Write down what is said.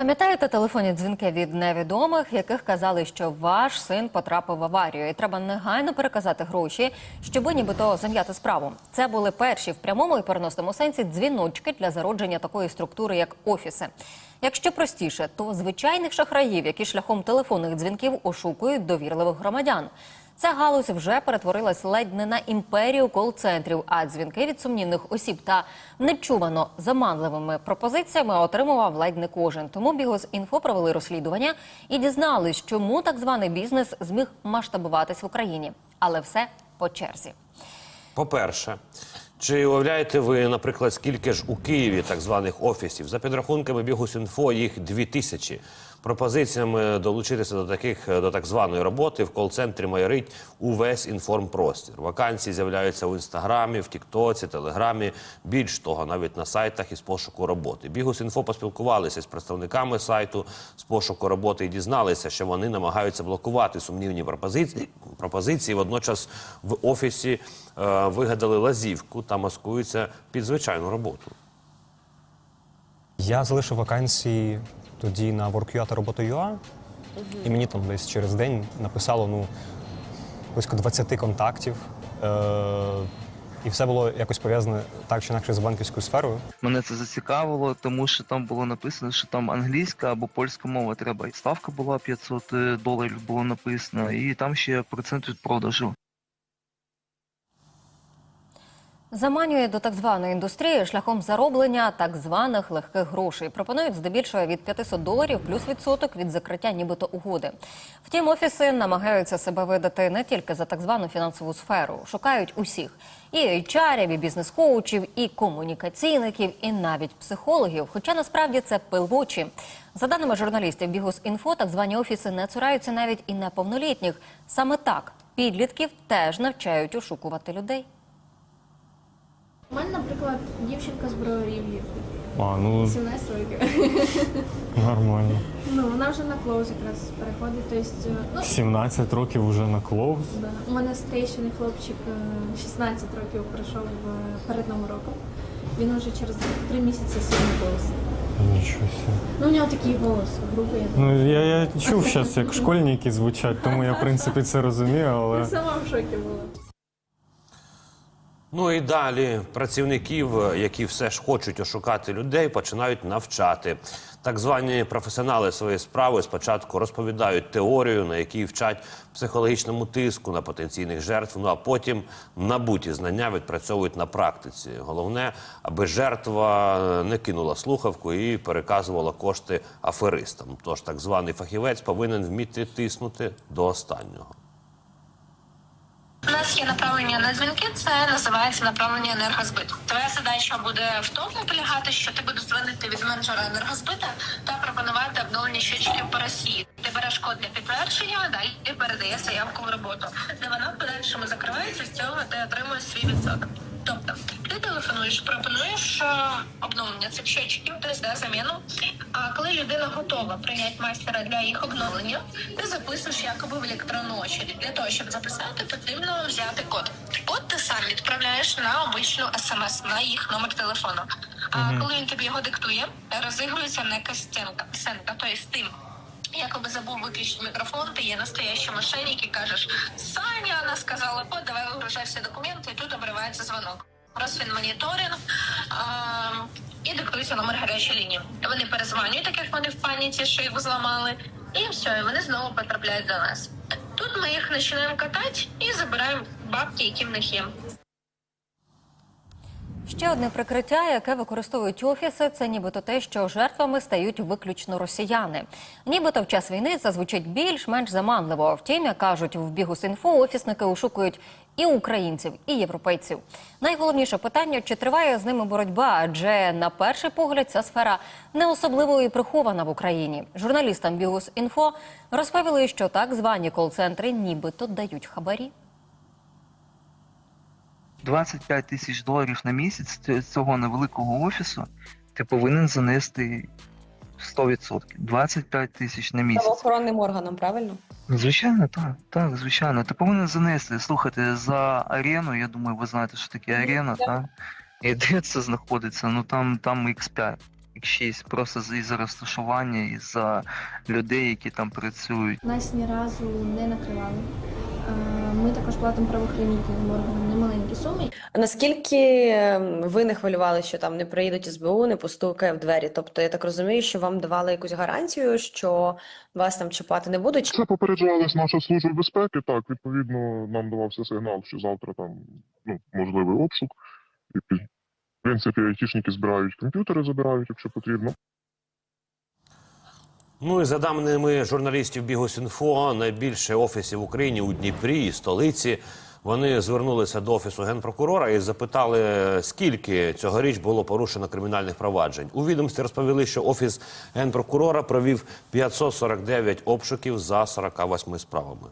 Пам'ятаєте телефонні дзвінки від невідомих, яких казали, що ваш син потрапив в аварію, і треба негайно переказати гроші, щоб нібито зам'яти справу. Це були перші в прямому і переносному сенсі дзвіночки для зародження такої структури, як офіси. Якщо простіше, то звичайних шахраїв, які шляхом телефонних дзвінків ошукують довірливих громадян. Ця галузь вже перетворилась ледь не на імперію кол-центрів, а дзвінки від сумнівних осіб та нечувано заманливими пропозиціями отримував ледь не кожен. Тому Бігос.Інфо провели розслідування і дізнались, чому так званий бізнес зміг масштабуватись в Україні. Але все по черзі. По-перше, чи уявляєте ви, наприклад, скільки ж у Києві так званих офісів? За підрахунками Бігус.Інфо їх дві тисячі. Пропозиціями долучитися до таких до так званої роботи в кол-центрі майорить увесь інформпростір. Вакансії з'являються в інстаграмі, в Тіктоці, Телеграмі. Більш того, навіть на сайтах із пошуку роботи. Бігус.Інфо поспілкувалися з представниками сайту з пошуку роботи і дізналися, що вони намагаються блокувати сумнівні пропозиції. Пропозиції водночас в офісі е, вигадали лазівку та маскуються під звичайну роботу. Я залишив вакансії тоді на WorkUA та роботу.ua, і мені там десь через день написало ну, близько 20 контактів. Е- і все було якось пов'язане так чи інакше з банківською сферою. Мене це зацікавило, тому що там було написано, що там англійська або польська мова треба. І ставка була 500 доларів, було написано, і там ще процент від продажу. Заманює до так званої індустрії шляхом зароблення так званих легких грошей. Пропонують здебільшого від 500 доларів плюс відсоток від закриття нібито угоди. Втім, офіси намагаються себе видати не тільки за так звану фінансову сферу, шукають усіх і HR, і бізнес-коучів, і комунікаційників, і навіть психологів. Хоча насправді це пил в очі. За даними журналістів Бігус.Інфо, так звані офіси не цураються навіть і неповнолітніх. Саме так підлітків теж навчають ошукувати людей. У мене, наприклад, дівчинка з броварів є. А, ну 17 років. нормально. Ну, вона вже на клоуз якраз переходить. Тобто, ну, 17 років уже на клоуз. да. у мене старіший хлопчик е, 16 років пройшов е, перед новим роком. Він вже через 3 місяці на клоуз. Нічого собі. Ну, у нього такий голос грубий. Ну я, я чув зараз, як школьники звучать, тому я в принципі це розумію, але. Я сама в шокі була. Ну і далі працівників, які все ж хочуть ошукати людей, починають навчати. Так звані професіонали своєї справи спочатку розповідають теорію, на якій вчать психологічному тиску на потенційних жертв. Ну а потім набуті знання відпрацьовують на практиці. Головне, аби жертва не кинула слухавку і переказувала кошти аферистам. Тож так званий фахівець повинен вміти тиснути до останнього. У нас є направлення на дзвінки, це називається направлення енергозбиту. Твоя задача буде в тому полягати, що ти будеш дзвонити від менеджера енергозбита та пропонувати обновлення щочків по Росії. Ти береш код для підтвердження, далі передає заявку в роботу. Де вона в подальшому закривається, з цього ти отримуєш свій відсоток. Тобто ти телефонуєш, пропонуєш е, обновлення цих щочків, тобто да, заміну. А коли людина готова прийняти майстера для їх обновлення, ти записуєш якоби в електронну очередь. Для того, щоб записати, потрібно взяти код. Код ти сам відправляєш на обичну смс на їх номер телефону. А коли він тобі його диктує, розігрується некась стінка, сценка, тобто з тим. Якоби забув виключити мікрофон, ти є настоящий мошенник і кажеш, Саня, вона сказала, от давай вигружай всі документи, і тут обривається дзвонок. Раз він моніторинг і диктується номер гарячої лінії. Вони перезванюють, так як вони в паніці, що їх зламали, і все, і вони знову потрапляють до нас. Тут ми їх починаємо катати і забираємо бабки, які в них є. Ще одне прикриття, яке використовують офіси, це нібито те, що жертвами стають виключно росіяни. Нібито в час війни це звучить більш-менш заманливо. Втім, як кажуть в Бігус.Інфо, офісники ошукують і українців, і європейців. Найголовніше питання, чи триває з ними боротьба, адже на перший погляд ця сфера не особливо і прихована в Україні. Журналістам Бігус.Інфо розповіли, що так звані кол-центри нібито дають хабарі. 25 тисяч доларів на місяць ц- цього невеликого офісу ти повинен занести 100%. 25 тисяч на місяць. Правоохоронним органам, правильно? Ну, Звичайно, так, так, звичайно. Ти повинен занести. Слухайте, за арену, я думаю, ви знаєте, що таке арена, так? І де це знаходиться? Ну там, там X5. X6, просто з- із-за розташування, із-за людей, які там працюють. Нас ні разу не накривали. Ми також платимо правоохоронним органам немаленькі суми. А наскільки ем, ви не хвилювали, що там не приїдуть СБУ, не постукає в двері? Тобто я так розумію, що вам давали якусь гарантію, що вас там чіпати не будуть? Це попереджалась наша служба безпеки. Так, відповідно, нам давався сигнал, що завтра там ну, можливий обшук. І, в принципі, айтішники збирають комп'ютери, забирають, якщо потрібно. Ну і за даними журналістів Бігосінфо, найбільше офісів в Україні у Дніпрі і столиці. Вони звернулися до офісу генпрокурора і запитали, скільки цьогоріч було порушено кримінальних проваджень. У відомстві розповіли, що офіс генпрокурора провів 549 обшуків за 48 справами.